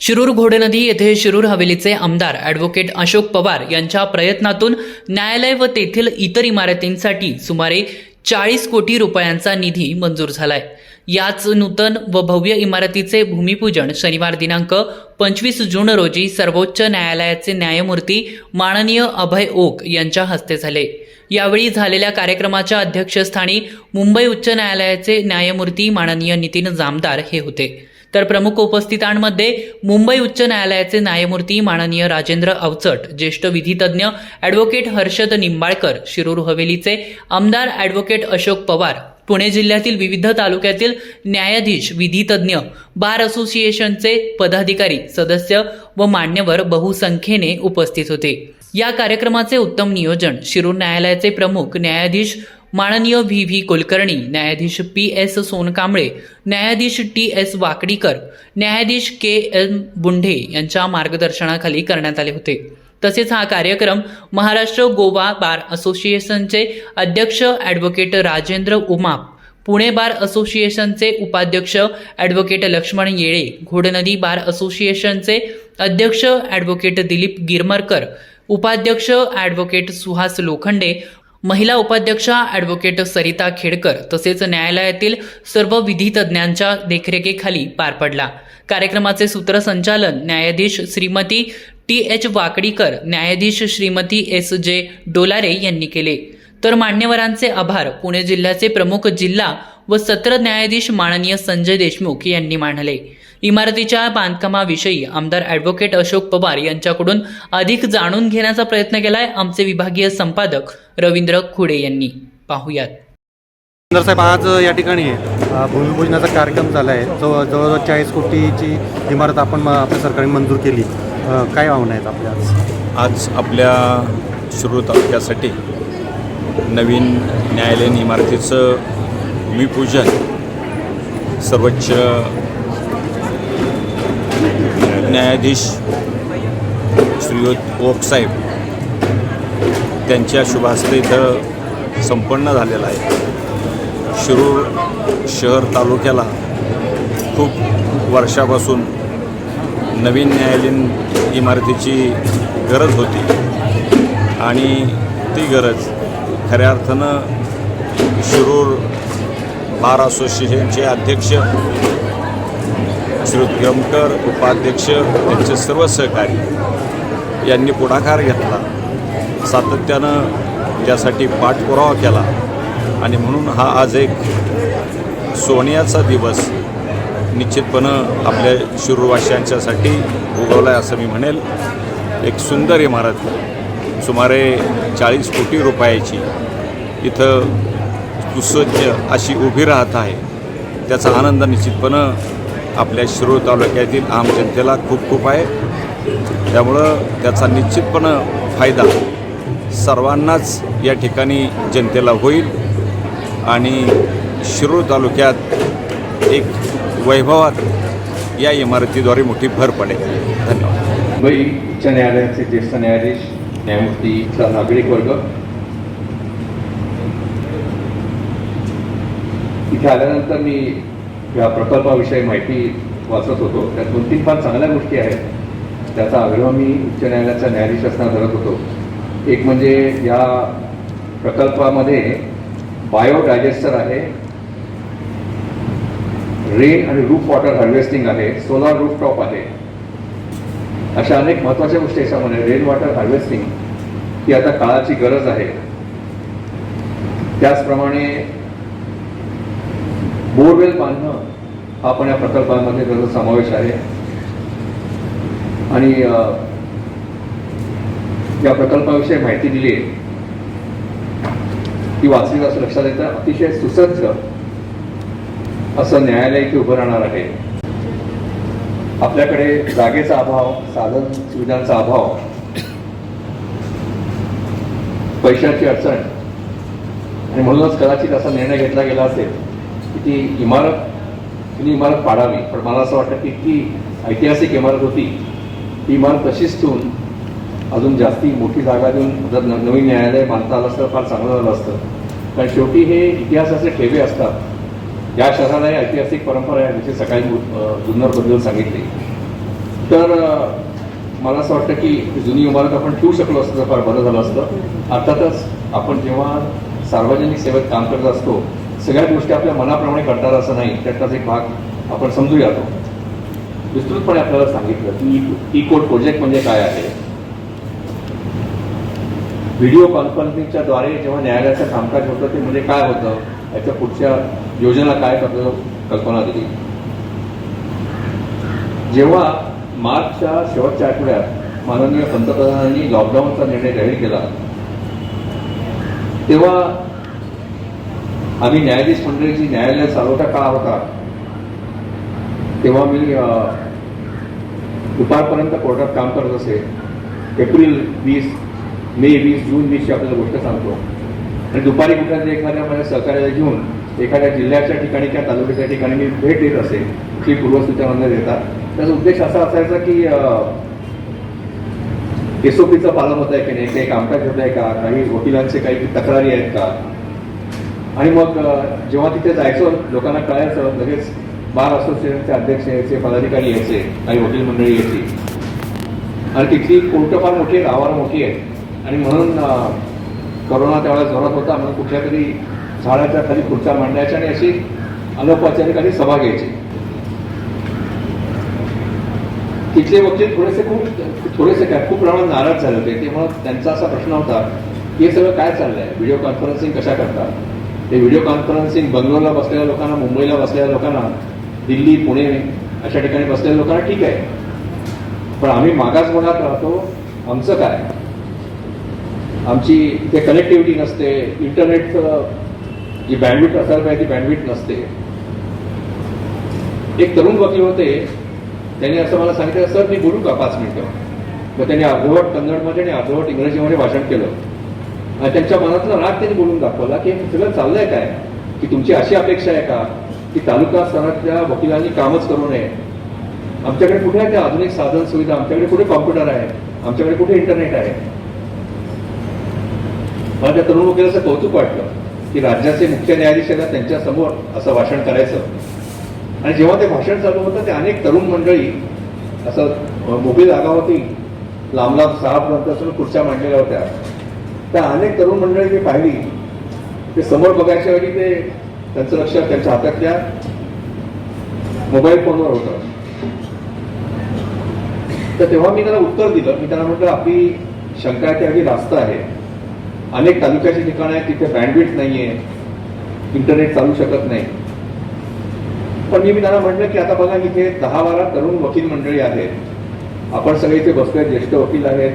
शिरूर घोडनदी येथे शिरूर हवेलीचे आमदार ॲडव्होकेट अशोक पवार यांच्या प्रयत्नातून न्यायालय व तेथील इतर इमारतींसाठी सुमारे चाळीस कोटी रुपयांचा निधी मंजूर झालाय. याच नूतन व भव्य इमारतीचे भूमिपूजन शनिवार दिनांक पंचवीस जून रोजी सर्वोच्च न्यायालयाचे न्यायमूर्ती माननीय अभय ओक यांच्या हस्ते झाले. यावेळी झालेल्या कार्यक्रमाच्या अध्यक्षस्थानी मुंबई उच्च न्यायालयाचे न्यायमूर्ती माननीय नितीन जामदार हे होते. तर प्रमुख उपस्थितांमध्ये मुंबई उच्च न्यायालयाचे न्यायमूर्ती माननीय राजेंद्र अवचट ज्येष्ठ विधितज्ञ ॲडव्होकेट हर्षद निंबाळकर शिरूर हवेलीचे आमदार ॲडव्होकेट अशोक पवार पुणे जिल्ह्यातील विविध तालुक्यातील न्यायाधीश विधितज्ञ बार असोसिएशनचे पदाधिकारी सदस्य व मान्यवर बहुसंख्येने उपस्थित होते. या कार्यक्रमाचे उत्तम नियोजन शिरूर न्यायालयाचे प्रमुख न्यायाधीश माननीय व्ही व्ही कुलकर्णी न्यायाधीश पी एस सोनकांबळे न्यायाधीश टी एस वाकडीकर न्यायाधीश के एम बुंढे यांच्या मार्गदर्शनाखाली करण्यात आले होते. तसेच हा कार्यक्रम महाराष्ट्र गोवा बार असोसिएशनचे अध्यक्ष ॲडव्होकेट राजेंद्र उमाप पुणे बार असोसिएशनचे उपाध्यक्ष ॲडव्होकेट लक्ष्मण येळे घोडनदी बार असोसिएशनचे अध्यक्ष ॲडव्होकेट दिलीप गिरमरकर उपाध्यक्ष ॲडव्होकेट सुहास लोखंडे महिला उपाध्यक्षा ॲडव्होकेट सरिता खेडकर तसेच न्यायालयातील सर्व विधितज्ञांच्या देखरेखीखाली पार पडला. कार्यक्रमाचे सूत्रसंचालन न्यायाधीश श्रीमती टी एच वाकडीकर न्यायाधीश श्रीमती एस जे डोलारे यांनी केले. तर मान्यवरांचे आभार पुणे जिल्ह्याचे प्रमुख जिल्हा व सत्र न्यायाधीश माननीय संजय देशमुख यांनी मांडले इमारतीच्या बांधकामाविषयी आमदार ॲडव्होकेट अशोक पवार यांच्याकडून अधिक जाणून घेण्याचा प्रयत्न केलाय आमचे विभागीय संपादक रवींद्र खुडे यांनी. पाहुयात. आमदार साहेब आज या ठिकाणी भूमिपूजनाचा कार्यक्रम झाला आहे जवळ जवळजवळ चाळीस कोटीची इमारत आपण म- आपल्या सरकारने मंजूर केली. काय भावना आहेत आपल्या आज? आज आपल्या शिरूर तालुक्यासाठी नवीन न्यायालयीन इमारतीचं भूमिपूजन सर्वोच्च न्यायाधीश श्रीयुत ओकसाहेब त्यांच्या शुभहस्ते इथं संपन्न झालेलं आहे. शिरूर शहर तालुक्याला खूप वर्षापासून नवीन न्यायालयीन इमारतीची गरज होती. आणि ती गरज खऱ्या अर्थानं शिरूर बार असोसिएशनचे अध्यक्ष श्री उपाध्यक्ष त्यांचे सर्व सहकारी यांनी पुढाकार घेतला. सातत्यानं त्यासाठी पाठपुरावा केला. आणि म्हणून हा आज एक सोनियाचा दिवस निश्चितपणं आपल्या शिरूरवासियांच्यासाठी उगवला आहे असं मी म्हणेल. एक सुंदर इमारत सुमारे चाळीस कोटी रुपयाची इथं सुसज्ज अशी उभी राहत आहे. त्याचा आनंद निश्चितपणं आपल्या शिरूर तालुक्यातील आम जनतेला खूप खूप आहे. त्यामुळं त्याचा निश्चितपणं फायदा सर्वांनाच या ठिकाणी जनतेला होईल आणि शिरूर तालुक्यात एक वैभवात या इमारतीद्वारे मोठी भर पडेल. धन्यवाद. मुंबई उच्च न्यायालयाचे ज्येष्ठ न्यायाधीश न्यायमूर्ती नागरिक वर्ग. इथे आल्यानंतर मी या प्रकल्पाविषयी माहिती वाचत होतो. त्या दोन तीन फार चांगल्या गोष्टी आहेत. त्याचा आग्रह मी उच्च न्यायालयाचा न्यायाधीश असताना धरत होतो. एक म्हणजे या प्रकल्पामध्ये बायोडायजेस्टर आहे. रेन आणि रूफ वॉटर हार्वेस्टिंग आहे. सोलार रूफ टॉप आहे. अशा अनेक महत्त्वाच्या गोष्टी याच्यामध्ये. रेन वॉटर हार्वेस्टिंग ही आता काळाची गरज आहे. त्याचप्रमाणे बोरवेल बांधणं हा पण या प्रकल्पामध्ये त्याचा समावेश आहे. आणि या प्रकल्पाविषयी माहिती दिली आहे. ती वाचली असं लक्षात येतं. अतिशय सुसज्ज असं न्यायालय इथे उभं राहणार आहे. आपल्याकडे जागेचा अभाव साधन सुविधांचा अभाव पैशाची अडचण आणि म्हणूनच कदाचित असा निर्णय घेतला गेला असेल ती इमारत जुनी इमारत पाडावी? पण मला असं वाटतं की ती ऐतिहासिक इमारत होती. ती इमारत तशीच ठेवून अजून जास्ती मोठी जागा देऊन जर न- नवीन न्यायालय बांधता आलं असतं फार चांगलं झालं असतं. कारण शेवटी हे इतिहासाचे ठेवे असतात. या शहराला ऐतिहासिक परंपरा आहे जशी सकाळी जुन्नरबद्दल सांगितले. तर मला असं वाटतं की जुनी इमारत आपण ठेवू शकलो असतं फार बरं झालं असतं. अर्थातच आपण जेव्हा सार्वजनिक सेवेत काम करत असतो सगळ्या गोष्टी आपल्या मनाप्रमाणे करतात असं नाही त्यातलाच एक भाग आपण समजूया तो विस्तृतपणे आपल्याला सांगितलं की ई कोड प्रोजेक्ट म्हणजे काय आहे? व्हिडिओ कॉन्फरन्सिंगच्या द्वारे जेव्हा न्यायालयाचं कामकाज होतं ते म्हणजे काय होतं? याच्या पुढच्या योजना काय करतो कल्पना दिली. जेव्हा मार्चच्या शेवटच्या आठवड्यात माननीय पंतप्रधानांनी लॉकडाऊनचा निर्णय जाहीर केला तेव्हा आम्ही न्यायाधीश मंडळीची न्यायालय चालवता काळ होता? तेव्हा मी दुपारपर्यंत कोर्टात काम करत असे. एप्रिल वीस मे वीस जून वीसची आपल्याला गोष्ट सांगतो. आणि दुपारी कुठल्या एखाद्या माझ्या सहकार्याला घेऊन एखाद्या जिल्ह्याच्या ठिकाणी किंवा तालुक्याच्या ठिकाणी मी भेट देत असे की पूर्वसूचना देतात. त्याचा उद्देश असा असायचा की एसओपीचं पालन होत आहे की नाही काही कामकाज होत आहे का काही वकिलांचे काही तक्रारी आहेत का? आणि मग जेव्हा तिथे जायचं लोकांना कळायचं लगेच बार असोसिएशनचे अध्यक्ष यायचे पदाधिकारी यायचे काही वकील मंडळी यायची. आणि तिथली कोर्ट फार मोठी आहे मोठी आहे. आणि म्हणून करोना त्यावेळेला जोरात होता म्हणून कुठल्या तरी झाडाच्या खाली खुर्च्या मांडायच्या आणि अशी अनौपचारिक सभा घ्यायची. तिथले वकील थोडेसे खूप थोडेसे काय खूप प्रमाणात नाराज झाले होते. मग त्यांचा असा प्रश्न होता की हे सगळं काय चाललंय? व्हिडिओ कॉन्फरन्सिंग कशा करतात ते व्हिडिओ कॉन्फरन्सिंग बंगलोरला बसलेल्या लोकांना मुंबईला बसलेल्या लोकांना दिल्ली पुणे अशा ठिकाणी बसलेल्या लोकांना ठीक आहे. पण आम्ही मागास भागात राहतो आमचं काय? आमची इथे कनेक्टिव्हिटी नसते इंटरनेटचं जी बँडविट असायला पाहिजे ती बँडविट नसते. एक तरुण वकील होते त्यांनी असं मला सांगितलं सर मी बोलू का पाच मिनिटं? मग त्यांनी अर्धवट कन्नडमध्ये आणि अर्धवट इंग्रजीमध्ये भाषण केलं. त्यांच्या मनातला राग त्यांनी बोलून दाखवला की हे सगळं चाललंय काय? की तुमची अशी अपेक्षा आहे का? की तालुका स्तरातल्या वकिलांनी कामच करू नये. आमच्याकडे कुठे आहे त्या आधुनिक साधन सुविधा? आमच्याकडे कुठे कॉम्प्युटर आहे? आमच्याकडे कुठे इंटरनेट आहे? मला त्या तरुण वकिलाचं कौतुक वाटलं की राज्याचे मुख्य न्यायाधीशाला त्यांच्यासमोर असं भाषण करायचं. आणि जेव्हा ते भाषण चालू होतं ते अनेक तरुण मंडळी असं अं, मोकळी होती. लांब लांब सहा पर्यंत खुर्च्या मांडलेल्या होत्या. त्या अनेक तरुण मंडळी मी पाहिली. ते समोर बघायच्या वेळी ते त्यांचं लक्ष त्यांच्या हातातल्या मोबाईल फोनवर होतं. तर तेव्हा मी त्यांना उत्तर दिलं. मी त्यांना म्हटलं आपली शंका आहे ती अगदी रास्त आहे. अनेक तालुक्याची ठिकाणं आहेत तिथे बँडविड्थ नाहीये. इंटरनेट चालू शकत नाही. पण मी मी त्यांना म्हटलं की आता बघा इथे दहा बारा तरुण वकील मंडळी आहेत. आपण सगळे इथे बसले ज्येष्ठ वकील आहेत.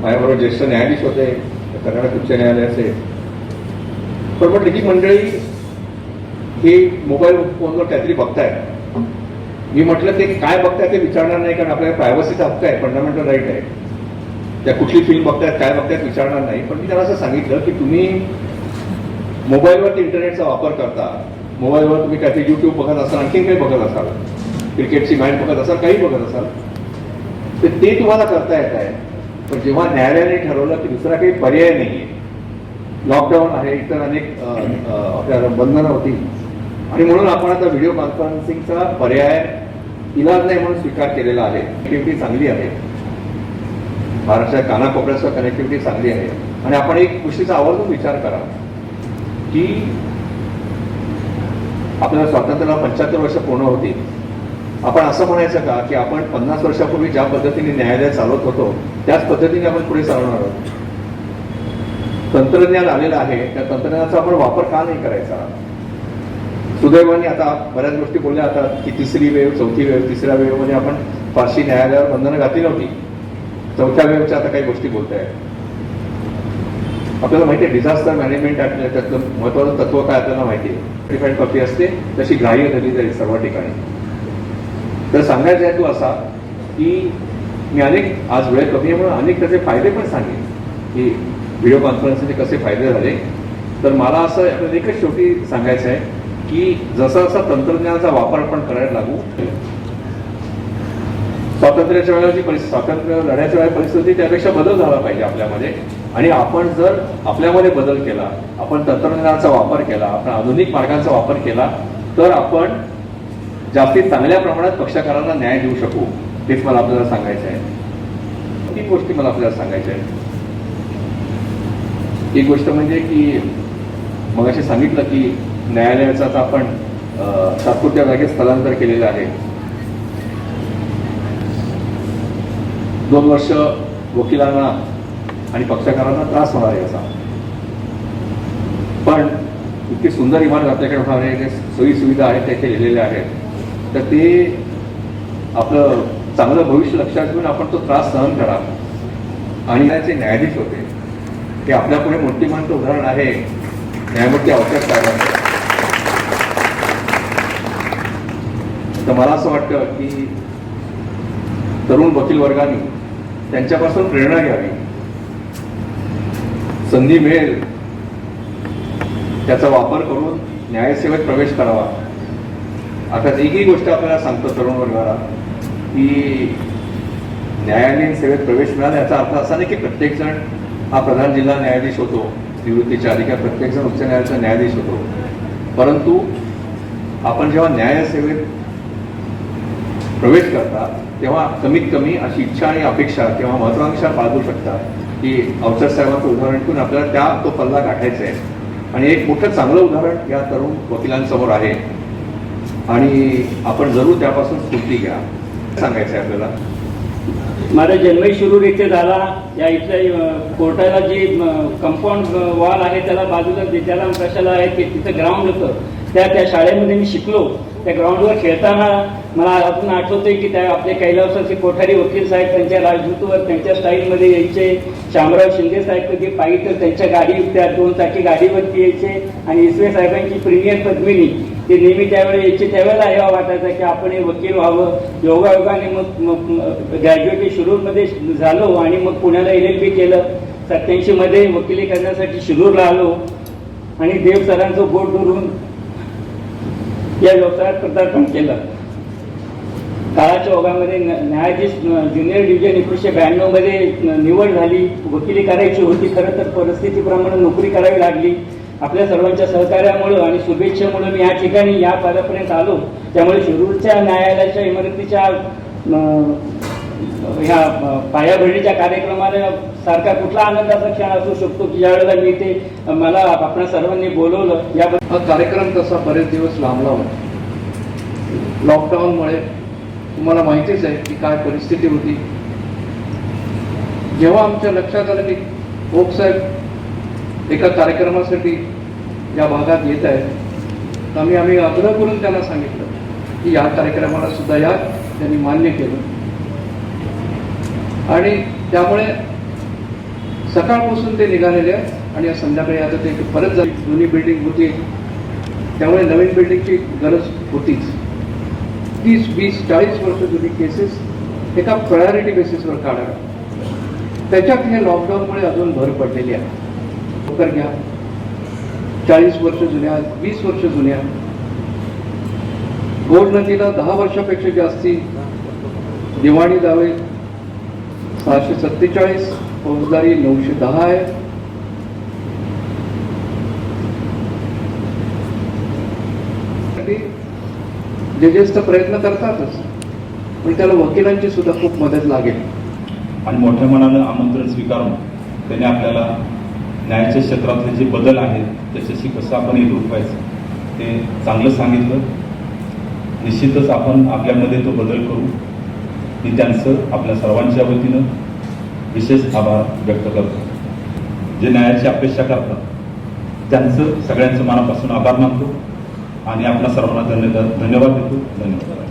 माझ्याबरोबर ज्येष्ठ न्यायाधीश होते. कर्नाटक उच्च न्यायालयाचे पण म्हटलं ही मंडळी हे मोबाईल फोनवर काहीतरी बघतायत मी म्हटलं ते काय बघताय ते विचारणार नाही कारण आपल्याला प्रायव्हसीचा हक्क आहे फंडामेंटल राईट आहे. त्या कुठली फिल्म बघतायत काय बघतायत विचारणार नाही. पण मी त्यांना असं सांगितलं की तुम्ही मोबाईलवरती इंटरनेटचा वापर करता. मोबाईलवर तुम्ही काहीतरी युट्यूब बघत असाल आणखीन काही बघत असाल. क्रिकेटची मॅच बघत असाल काही बघत असाल. तर ते तुम्हाला करता येत आहे. पण जेव्हा न्यायालयाने ठरवलं की दुसरा काही पर्याय नाही लॉकडाऊन आहे इतर अनेक अ, आपल्याला बंधनं होती आणि म्हणून आपण आता व्हिडिओ कॉन्फरन्सिंगचा पर्याय इलाज नाही म्हणून स्वीकार केलेला आहे. कनेक्टिव्हिटी चांगली आहे. महाराष्ट्राच्या कानाकोपऱ्यासह कनेक्टिव्हिटी चांगली आहे. आणि आपण एक गोष्टीचा आवर्जून विचार करा की आपल्याला स्वातंत्र्याला पंच्याहत्तर वर्ष पूर्ण होती आपण असं म्हणायचं का की आपण पन्नास वर्षापूर्वी ज्या पद्धतीने न्यायालय चालवत होतो त्याच पद्धतीने आपण पुढे चालवणार आहोत? तंत्रज्ञान आलेलं आहे त्या तंत्रज्ञानाचा आपण वापर का नाही करायचा? सुदैवाने आता बऱ्याच गोष्टी बोलल्या आता की तिसरी वेव चौथी वेव तिसऱ्या वेवमध्ये आपण फारशी न्यायालयावर बंधनं घातली नव्हती. चौथ्या वेवच्या आता काही गोष्टी बोलताय आपल्याला माहिती आहे डिझास्टर मॅनेजमेंट ऍक्ट त्यातलं महत्वाचं तत्व काय आपल्याला माहिती आहे? डिफाईन कॉपी असते तशी ग्राह्य धरली जाईल सर्व ठिकाणी. तर सांगायचा हेतू असा की मी अनेक आज वेळ कमी आहे म्हणून अनेक त्याचे फायदे पण सांगेन. की व्हिडिओ कॉन्फरन्सचे कसे फायदे झाले. तर मला असं आपल्याला एकच शेवटी सांगायचं आहे की जसा जसा तंत्रज्ञानाचा वापर आपण करायला लागू स्वातंत्र्याच्या वेळेला जी परिस्थिती स्वातंत्र्य लढ्याच्या वेळेला परिस्थिती त्यापेक्षा बदल झाला पाहिजे आपल्यामध्ये. आणि आपण जर आपल्यामध्ये बदल केला आपण तंत्रज्ञानाचा वापर केला आपण आधुनिक मार्गांचा वापर केला तर आपण जास्तीत चांगल्या प्रमाणात पक्षकारांना न्याय देऊ शकू तेच मला आपल्याला सांगायचं आहे. तीन गोष्टी मला आपल्याला सांगायच्या आहेत. एक गोष्ट म्हणजे की मग असे सांगितलं की न्यायालयाचा आता आपण तात्पुरत्या जागेत स्थलांतर केलेलं आहे. दोन वर्ष वकिलांना आणि पक्षकारांना त्रास होणार आहे याचा. पण इतकी सुंदर इमारत आपल्याकडे होणार आहे सोयी सुविधा आहेत त्या लिहिलेल्या आहेत. तर ते आपलं चांगलं भविष्य लक्षात घेऊन आपण तो त्रास सहन करा. आणि त्याचे न्यायाधीश होते. ते आपल्यापुढे मोठीमानचं उदाहरण आहे. न्यायमूर्ती अवकाश साहेबांचं तर मला असं वाटतं की तरुण वकील वर्गाने त्यांच्यापासून प्रेरणा घ्यावी. संधी मिळेल. त्याचा वापर करून न्यायसेवेत प्रवेश करावा. आता एकही गोष्ट आपल्याला सांगतो तरुण वर्गाला की न्यायालयीन सेवेत प्रवेश मिळाला याचा अर्थ असा नाही की प्रत्येकजण हा प्रधान जिल्हा न्यायाधीश होतो निवृत्तीच्या अधिकार प्रत्येकजण उच्च न्यायालयाचा न्यायाधीश होतो. परंतु आपण जेव्हा न्यायसेवेत प्रवेश करता तेव्हा कमीत कमी अशी इच्छा आणि अपेक्षा किंवा महत्वाकांक्षा बाळगू शकता की अवचर साहेबांचं उदाहरण ठेवून आपल्याला त्या तो पल्ला गाठायचा आहे. आणि एक मोठं चांगलं उदाहरण या तरुण वकिलांसमोर आहे. आणि आपण जरूर त्यापासून स्फूर्ती घ्या सांगायचं आहे आपल्याला. माझा जन्मही शिरूर इथे झाला. या इथल्या कोर्टाला जी कंपाऊंड वॉल आहे त्याला बाजूला जे- त्याला कशाला आहे ते तिथं ग्राउंड होतं. त्या त्या शाळेमध्ये मी शिकलो. त्या ग्राउंडवर खेळताना मला अजून आठवतंय की त्या आपले कैलासाचे कोठारी वकील साहेब त्यांच्या राजदूतवर त्यांच्या स्टाईलमध्ये यायचे. शामराव शिंदे साहेब कधी पाहिजे तर त्यांच्या गाडी त्या दोन चाकी गाडीवरती यायचे. आणि इसवे साहेबांची प्रीमियर पद्मिनी. ते नेहमी त्यावेळेला यायचे त्यावेळेला हे वाटायचा की आपण हे वकील व्हावं. योगायोगाने मग ग्रॅज्युएटी ग्रॅज्युएट शिरूरमध्ये झालो आणि मग पुण्याला एल एल बी केलं. सत्याऐंशी मध्ये वकिली करण्यासाठी शिरूरला आलो आणि देव सरांचं बोट धरून या व्यवसायात प्रदार्पण केलं. काळाच्या ओघामध्ये न्यायाधीश ज्युनियर डिव्हिजन एकोणीसशे ब्याण्णवमध्ये निवड झाली. वकिली करायची होती खरं तर परिस्थितीप्रमाणे नोकरी करावी लागली. आपल्या सर्वांच्या सहकार्यामुळं आणि शुभेच्छेमुळं मी या ठिकाणी या पदापर्यंत आलो. त्यामुळे शिरूरच्या न्यायालयाच्या इमारतीच्या ह्या पायाभरणीच्या कार्यक्रमाला सारखा कुठला आनंदाचा क्षण असू शकतो की ज्यावेळेला मी ते मला आपल्या सर्वांनी बोलवलं. याबद्दल हा कार्यक्रम तसा बरेच दिवस लांबला होता. लॉकडाऊनमुळे तुम्हाला माहितीच आहे की काय परिस्थिती होती. जेव्हा आमच्या लक्षात आलं की ओक साहेब एका कार्यक्रमासाठी या भागात येत आहेत तर आम्ही आम्ही आग्रह करून त्यांना सांगितलं की या कार्यक्रमाला सुद्धा या त्यांनी मान्य केलं. आणि त्यामुळे सकाळपासून ते निघालेले आहेत आणि या संध्याकाळी आता ते परत झाली जुनी बिल्डिंग होती. त्यामुळे नवीन बिल्डिंगची गरज होतीच. तीस वीस चाळीस वर्ष जुनी केसेस एका प्रायोरिटी बेसिसवर काढाव्या त्याच्यात हे लॉकडाऊनमुळे अजून भर पडलेली आहे. लवकर घ्या चाळीस वर्ष जुन्या वीस वर्ष जुन्या. गोड नदीला दहा वर्षापेक्षा जास्ती दिवाणी दावे सहाशे सत्तेचाळीस फौजदारी नऊशे दहा आहे. जजेस तर प्रयत्न करतातच पण त्याला वकिलांची सुद्धा खूप मदत लागेल. आणि मोठ्या मनानं आमंत्रण स्वीकारून त्याने आपल्याला न्यायाच्या क्षेत्रातले जे बदल आहेत त्याच्याशी कसं आपण एकरूप व्हायचं ते चांगलं सांगितलं. निश्चितच आपण आपल्यामध्ये तो बदल करू. मी त्यांचं आपल्या सर्वांच्या वतीनं विशेष आभार व्यक्त करतो. जे न्यायाची अपेक्षा करतात त्यांचं सगळ्यांचं मनापासून आभार मानतो. आणि आपल्या सर्वांना धन्यवाद धन्यवाद देतो. धन्यवाद.